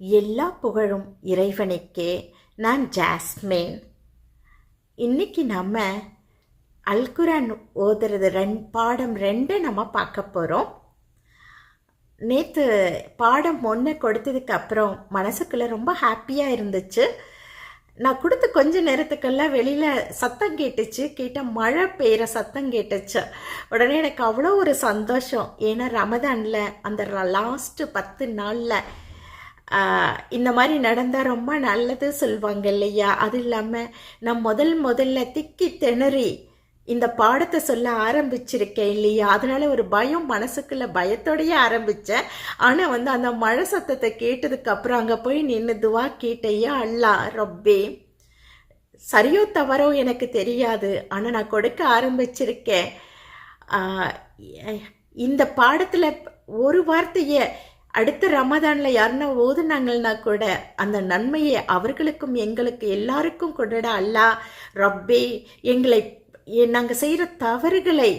எல்லா புகழும் இறைவனுக்கே. நான் ஜாஸ்மின். இன்னைக்கு நம்ம அல்குரான் ஓதுறது ரெண் பாடம் ரெண்டு நம்ம பார்க்க போகிறோம் நேற்று பாடம் ஒன்று கொடுத்ததுக்கு அப்புறம் மனசுக்குள்ளே ரொம்ப ஹாப்பியாக இருந்துச்சு. நான் கொடுத்த கொஞ்ச நேரத்துக்கெல்லாம் வெளியில் சத்தம் கேட்டுச்சு. கேட்ட மழை பெய்கிற சத்தம் கேட்டுச்சு. உடனே எனக்கு அவ்வளோ ஒரு சந்தோஷம். ஏன்னா ரமதானில் அந்த லாஸ்ட்டு பத்து நாளில் இந்த மாதிரி நடந்தால் ரொம்ப நல்லது சொல்லுவாங்க இல்லையா? அது இல்லாமல் நான் முதல் முதல்ல திக்கி திணறி இந்த பாடத்தை சொல்ல ஆரம்பிச்சிருக்கேன் இல்லையா? அதனால ஒரு பயம் மனசுக்குள்ள பயத்தோடையே ஆரம்பித்தேன் ஆனால் வந்து அந்த மழை சத்தத்தை கேட்டதுக்கு அப்புறம் அங்கே போய் நின்று துவா கேட்டையா அல்லா ரொப்பே சரியோ தவறோ எனக்கு தெரியாது. ஆனால் நான் கொடுக்க ஆரம்பிச்சிருக்கேன். இந்த பாடத்தில் ஒரு வார்த்தையை அடுத்த ரமதானில் யாருன்னா ஓதுனாங்கன்னா கூட அந்த நன்மையை அவர்களுக்கும் எங்களுக்கு எல்லாருக்கும் கொண்டுட அல்லா ரப்பே எங்களை நாங்கள் செய்கிற தவறுகளை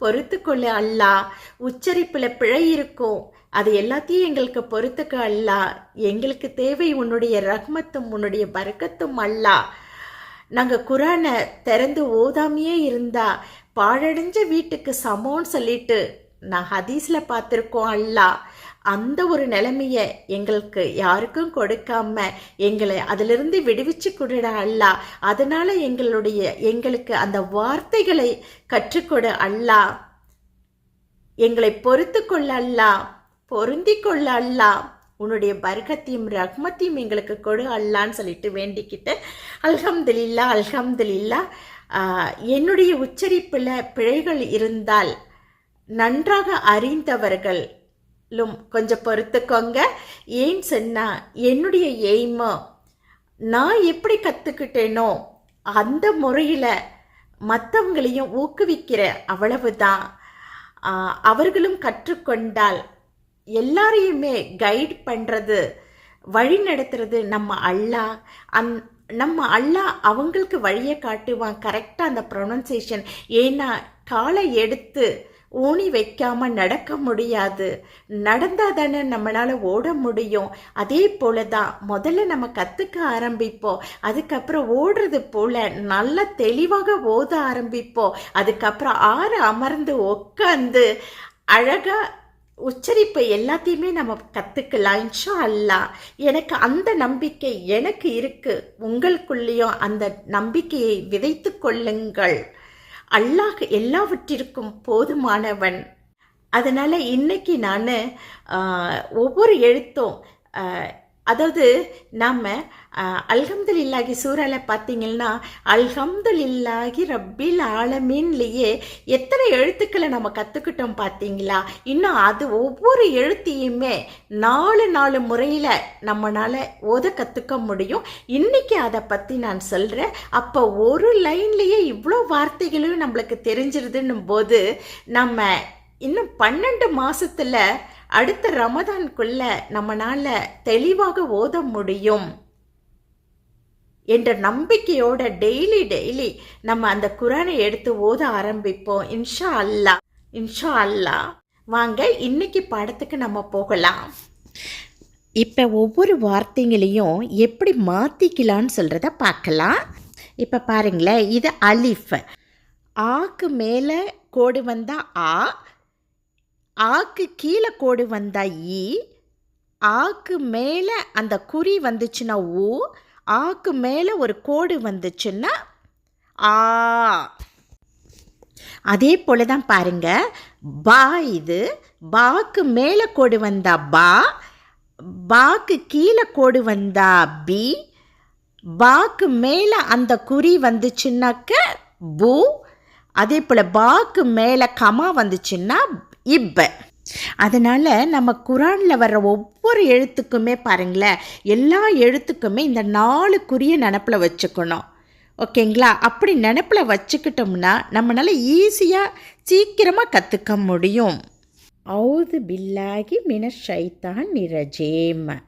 பொறுத்துக்கொள்ள அல்லா. உச்சரிப்பில் பிழை இருக்கும். அது எல்லாத்தையும் எங்களுக்கு பொறுத்துக்க அல்லா. எங்களுக்கு தேவை உன்னுடைய ரஹ்மத்தும் உன்னுடைய பரக்கத்தும் அல்லா. நாங்கள் குரானை திறந்து ஓதாமையே இருந்தா பாழடைஞ்ச வீட்டுக்கு சமோன்னு சொல்லிட்டு நான் ஹதீஸில் பார்த்துருக்கோம் அல்லா. அந்த ஒரு நிலைமைய எங்களுக்கு யாருக்கும் கொடுக்காம எங்களை அதிலிருந்து விடுவிச்சு கொடுட அல்லா. அதனால எங்களுடைய எங்களுக்கு அந்த வார்த்தைகளை கற்றுக்கொடு அல்லா. எங்களை பொறுத்து கொள்ள அல்லா. பொருந்தி கொள்ள அல்லா. உன்னுடைய பர்கத்தையும் ரஹ்மத்தையும் எங்களுக்கு கொடு அல்லான்னு சொல்லிட்டு வேண்டிக்கிட்டு அல்ஹம்துலில்லா அல்ஹம்துலில்லா. என்னுடைய உச்சரிப்பில் பிழைகள் இருந்தால் நன்றாக அறிந்தவர்கள் லும் கொஞ்சம் பொறுத்துக்கோங்க. ஏன் சொன்னால் என்னுடைய எய்மோ நான் எப்படி கற்றுக்கிட்டேனோ அந்த முறையில் மற்றவங்களையும் ஊக்குவிக்கிற அவ்வளவுதான். அவர்களும் கற்றுக்கொண்டால் எல்லாரையுமே கைட் பண்ணுறது வழி நடத்துறது நம்ம அல்லா. அந் நம்ம அல்லா அவங்களுக்கு வழியை காட்டுவான். கரெக்டாக அந்த ப்ரொனன்சியேஷன் ஏன்னா காலை எடுத்து ஊனி வைக்காம நடக்க முடியாது. நடந்தால் தானே நம்மளால் ஓட முடியும். அதே போல தான் முதல்ல நம்ம கற்றுக்க ஆரம்பிப்போம். அதுக்கப்புறம் ஓடுறது போல நல்ல தெளிவாக ஓத ஆரம்பிப்போம். அதுக்கப்புறம் ஆறு அமர்ந்து உட்காந்து அழகாக உச்சரிப்பை எல்லாத்தையுமே நம்ம கற்றுக்கலாம் இன்ஷா அல்லா எனக்கு அந்த நம்பிக்கை எனக்கு இருக்கு. உங்களுக்குள்ளேயும் அந்த நம்பிக்கையை விதைத்து கொள்ளுங்கள். அல்லாஹ் எல்லாவற்றிற்கும் போதுமானவன். அதனால் இன்னைக்கு நான் ஒவ்வொரு எழுத்தும் அதாவது நாம் அல்ஹம்துலில்லாஹி சூறால பார்த்தீங்கன்னா அல்ஹம்துலில்லாஹி ரப்பில் ஆலமீன்லேயே எத்தனை எழுத்துக்களை நம்ம கற்றுக்கிட்டோம் பார்த்தீங்களா இன்னும் அது ஒவ்வொரு எழுத்தையுமே நாலு நாலு முறையில் நம்மளால் ஓத கற்றுக்க முடியும். இன்றைக்கி அதை பற்றி நான் சொல்கிறேன் அப்போ ஒரு லைன்லேயே இவ்வளோ வார்த்தைகளும் நம்மளுக்கு தெரிஞ்சிருதுன்னும் போது நம்ம இன்னும் பன்னெண்டு மாசத்துல அடுத்த ரமதான்குள்ள நம்மளால தெளிவாக ஓத முடியும் என்ற நம்பிக்கையோட டெய்லி டெய்லி நம்ம அந்த குரானை எடுத்து ஓத ஆரம்பிப்போம். இன்ஷா அல்லா இன்ஷா அல்லா. வாங்க இன்னைக்கு படத்துக்கு நம்ம போகலாம். இப்போ ஒவ்வொரு வார்த்தைங்களையும் எப்படி மாற்றிக்கலான்னு சொல்கிறத பார்க்கலாம். இப்போ பாருங்களேன் இது அலிஃப். ஆக்கு மேலே கோடு வந்தால் ஆ ஆக்கு கீழே கோடு வந்தா ஈ ஆக்கு மேலே அந்த குறி வந்துச்சுன்னா ஊ ஆக்கு மேலே ஒரு கோடு வந்துச்சுன்னா ஆ. அதே போல தான் பாருங்க. பா இது பாக்கு மேலே கோடு வந்தா பா பாக்கு கீழே கோடு வந்தா பி பாக்கு மேலே அந்த குறி வந்துச்சுன்னாக்க பூ அதே போல் பாக்கு மேலே கமா வந்துச்சுன்னா இப்ப. அதனால் நம்ம குரானில் வர்ற ஒவ்வொரு எழுத்துக்குமே பாருங்களேன் எல்லா எழுத்துக்குமே இந்த நாலுக்குரிய நினப்பில் வச்சுக்கணும். ஓகேங்களா? அப்படி நினப்பில் வச்சுக்கிட்டோம்னா நம்மளால் ஈஸியாக சீக்கிரமாக கற்றுக்க முடியும். அவுது பில்லாகி மின ஷைத்தான் நிரஜேம்.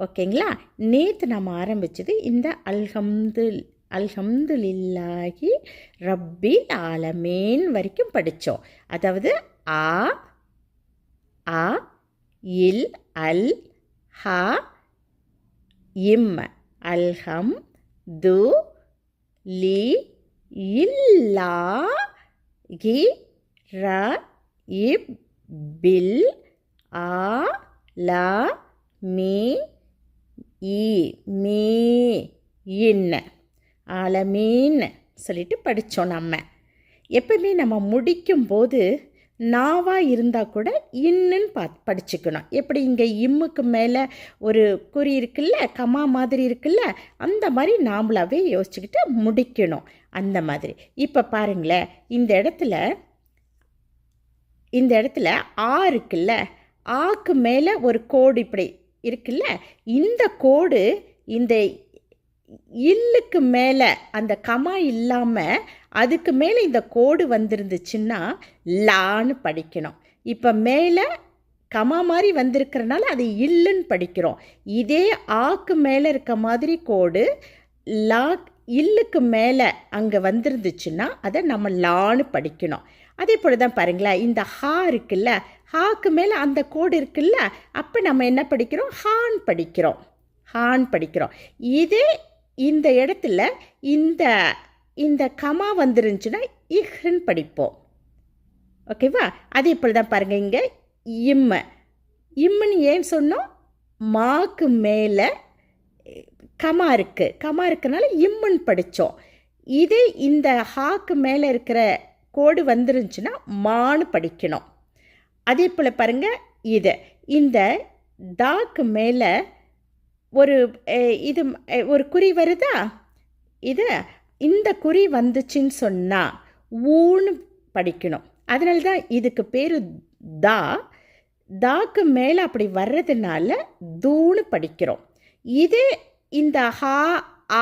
ஓகேங்களா? நேற்று நம்ம ஆரம்பித்தது இந்த அல்ஹம்து அல்ஹம்துலில்லாஹி ரப்பில் ஆலமேன் வரைக்கும் படித்தோம் அதாவது ஆ அ இல் அல் ஹ இம் அல்ஹம் து லி இல்லா கி ர இப் பில் ஆ லா மீ இ மீ இன்ன ஆலமீன் சொல்லிட்டு படித்தோம் நம்ம. எப்பவுமே நம்ம முடிக்கும்போது நாவா இருந்தால் கூட இன்னுன்னு பார்த்து படிச்சுக்கணும். எப்படி இங்கே இம்முக்கு மேலே ஒரு குறி இருக்குல்ல கமா மாதிரி இருக்குல்ல அந்த மாதிரி நாமளாவே யோசிச்சுக்கிட்டு முடிக்கணும். அந்த மாதிரி. இப்போ பாருங்களேன் இந்த இடத்துல இந்த இடத்துல ஆ இருக்குல்ல ஆக்கு மேலே ஒரு கோடு இப்படி இருக்குல்ல இந்த கோடு இந்த இல்லுக்கு மேலே அந்த கமா இல்லாமல் அதுக்கு மேலே இந்த கோடு வந்திருந்துச்சுன்னா லான்னு படிக்கணும். இப்போ மேலே கமா மாதிரி வந்திருக்கிறனால அது இல்லுன்னு படிக்கிறோம். இதே ஆக்கு மேலே இருக்க மாதிரி கோடு லா இல்லுக்கு மேலே அங்கே வந்திருந்துச்சுன்னா அதை நம்ம லான்னு படிக்கணும். அதே போல் தான் பாருங்களேன் இந்த ஹா இருக்குல்ல ஹாக்கு மேலே அந்த கோடு இருக்குல்ல அப்போ நம்ம என்ன படிக்கிறோம்? ஹான் படிக்கிறோம். ஹான் படிக்கிறோம். இதே இந்த இடத்துல இந்த இந்த கமா வந்துருந்துச்சுன்னா இஹ்ன்னு படிப்போம். ஓகேவா? அதே போல் தான் பாருங்கள் இங்கே இம்ம. இம்முன்னு ஏன் சொன்னோம்? மாக்கு மேலே கமா இருக்குது கமா இருக்கனால இம்முன்னு படித்தோம். இதே இந்த ஹாக்கு மேலே இருக்கிற கோடு வந்துருந்துச்சுன்னா மான்னு படிக்கணும். அதே போல் பாருங்கள் இது. இந்த தாக்கு மேலே ஒரு இது ஒரு குறி வருதா? இது இந்த குறி வந்துச்சுன்னு சொன்னால் ஊன்னு படிக்கணும். அதனால தான் இதுக்கு பேர் தா. தாக்கு மேலே அப்படி வர்றதுனால தூன்னு படிக்கிறோம். இதே இந்த ஹா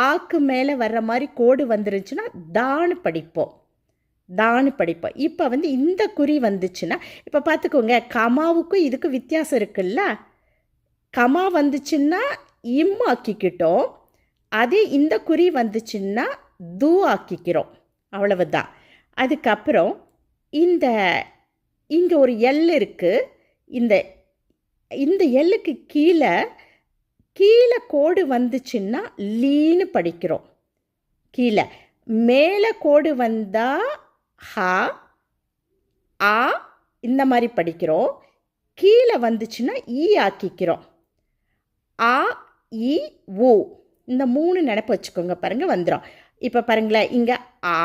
ஆக்கு மேலே வர்ற மாதிரி கோடு வந்துருச்சுன்னா தான்னு படிப்போம். தான்னு படிப்போம். இப்போ வந்து இந்த குறி வந்துச்சுன்னா இப்போ பார்த்துக்கோங்க கமாவுக்கும் இதுக்கும் வித்தியாசம் இருக்குல்ல? கமா வந்துச்சுன்னா இம் ஆக்கிக்கிட்டோம் அதே இந்த குறி வந்துச்சுன்னா தூ ஆக்கிக்கிறோம் அவ்வளவுதான். அதுக்கப்புறம் இந்த இங்கே ஒரு எல் இருக்குது இந்த இந்த எல்லுக்கு கீழே கீழே கோடு வந்துச்சுன்னா லீன்னு படிக்கிறோம். கீழே. மேலே கோடு வந்தால் ஹா ஆ இந்த மாதிரி படிக்கிறோம். கீழே வந்துச்சுன்னா ஈ ஆக்கிக்கிறோம். ஆ இ ஊ இந்த மூணு நினப்பு வச்சுக்கோங்க. பாருங்கள் வந்துடும் இப்போ பாருங்களேன் இங்கே ஆ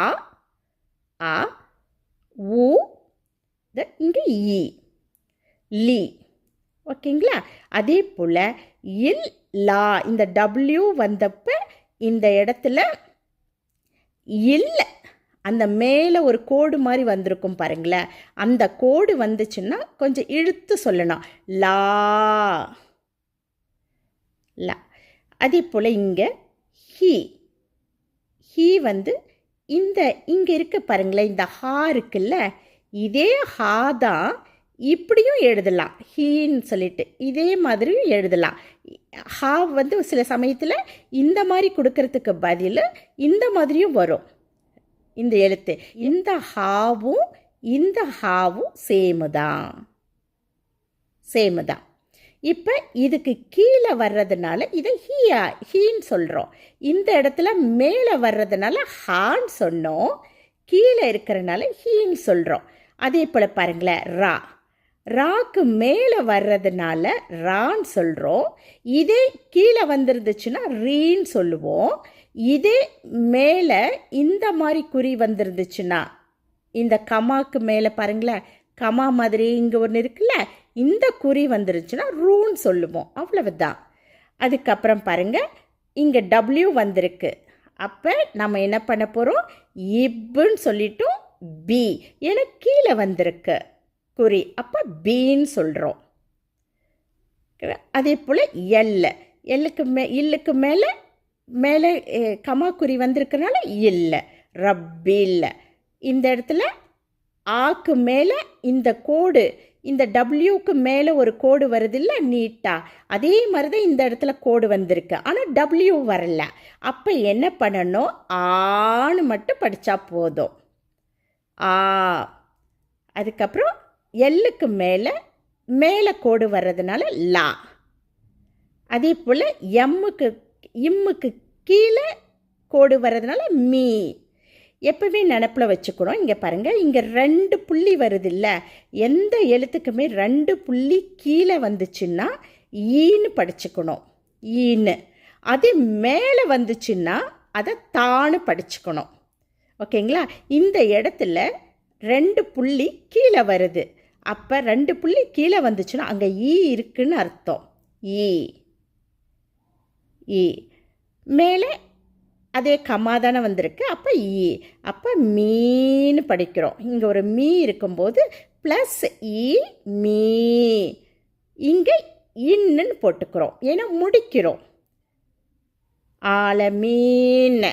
ஆ ஊ இங்கே இ லி. ஓகேங்களா? அதே போல் இல் லா. இந்த டபிள்யூ வந்தப்போ இந்த இடத்துல இல்லை அந்த மேலே ஒரு கோடு மாதிரி வந்திருக்கும் பாருங்களேன் அந்த கோடு வந்துச்சுன்னா கொஞ்சம் இழுத்து சொல்லணும். லா. லா. அதே போல் இங்கே ஹீ ஹீ வந்து இந்த இங்கே இருக்க பாருங்களேன் இந்த ஹா இருக்குல்ல இதே ஹா தான் இப்படியும் எழுதலாம். ஹீன்னு சொல்லிட்டு இதே மாதிரியும் எழுதலாம். ஹா வந்து சில சமயத்தில் இந்த மாதிரி கொடுக்கறதுக்கு பதில் இந்த மாதிரியும் வரும். இந்த எழுத்து. இந்த ஹாவும் இந்த ஹாவும் சேமு தான். சேமு தான். இப்போ இதுக்கு கீழே வர்றதுனால இதை ஹீயா ஹீன்னு uh, சொல்கிறோம் இந்த இடத்துல மேலே வர்றதுனால ஹான்னு சொன்னோம். கீழே இருக்கிறனால ஹீன்னு சொல்கிறோம் அதே போல் பாருங்களேன் ரா ராக்கு மேலே வர்றதுனால ரான்னு சொல்கிறோம் இதே கீழே வந்துருந்துச்சுன்னா ரீன்னு சொல்லுவோம். இதே மேலே இந்த மாதிரி குறி வந்துருந்துச்சுன்னா இந்த கமாக்கு மேலே பாருங்களேன் கமா மாதிரி இங்கே ஒன்று இருக்குல்ல இந்த குறி வந்துருச்சுன்னா ரூன்னு சொல்லுவோம். அவ்வளவுதான். அதுக்கப்புறம் பாருங்கள் இங்கே டபிள்யூ வந்திருக்கு. அப்போ நம்ம என்ன பண்ண போகிறோம் இப்புன்னு சொல்லிட்டும் பி ஏன்னா கீழே வந்திருக்கு குறி. அப்போ பீன்னு சொல்கிறோம் அதே போல் எல்ல எல்லுக்கு மே இல்லுக்கு மேலே மேலே கமா குறி வந்திருக்கனால இல்லை ரப்பில். இந்த இடத்துல ஆக்கு மேலே இந்த கோடு இந்த டபிள்யூக்கு மேலே ஒரு கோடு வருதில்ல நீட்டாக அதே மாதிரி தான் இந்த இடத்துல கோடு வந்திருக்கு. ஆனால் டபிள்யூ வரல. அப்போ என்ன பண்ணணும்? ஆன்னு மட்டும் படித்தா போதும். ஆ. அதுக்கப்புறம் எல்லுக்கு மேலே மேலே கோடு வர்றதுனால லா. அதே போல் எம்முக்கு இம்முக்கு கீழே கோடு வர்றதுனால மீ. எப்பவுமே நினப்பில் வச்சுக்கணும். இங்கே பாருங்கள் இங்கே ரெண்டு புள்ளி வருது இல்லை எந்த எழுத்துக்குமே ரெண்டு புள்ளி கீழே வந்துச்சுன்னா ஈன்னு படிச்சுக்கணும். ஈன்னு. அது மேலே வந்துச்சுன்னா அதை தானு படிச்சுக்கணும். ஓகேங்களா? இந்த இடத்துல ரெண்டு புள்ளி கீழே வருது. அப்போ ரெண்டு புள்ளி கீழே வந்துச்சுன்னா அங்கே ஈ இருக்குன்னு அர்த்தம். ஈ. ஈ. மேலே அதே கம்மா தானே வந்திருக்கு. அப்போ ஈ e. அப்போ மீன்னு படிக்கிறோம். இங்கே ஒரு மீ இருக்கும்போது ப்ளஸ் இ e, மீ. இங்கே இன்னுன்னு போட்டுக்கிறோம். ஏன்னா முடிக்கிறோம். ஆலமீன்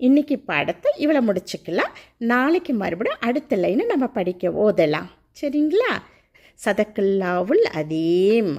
இன்னைக்கு படத்தை இவ்வளோ முடிச்சுக்கலாம். நாளைக்கு மறுபடியும் அடுத்த லைனை நம்ம படிக்க ஓதலாம். சரிங்களா? சதக்குல்லாவுல் அதீம்.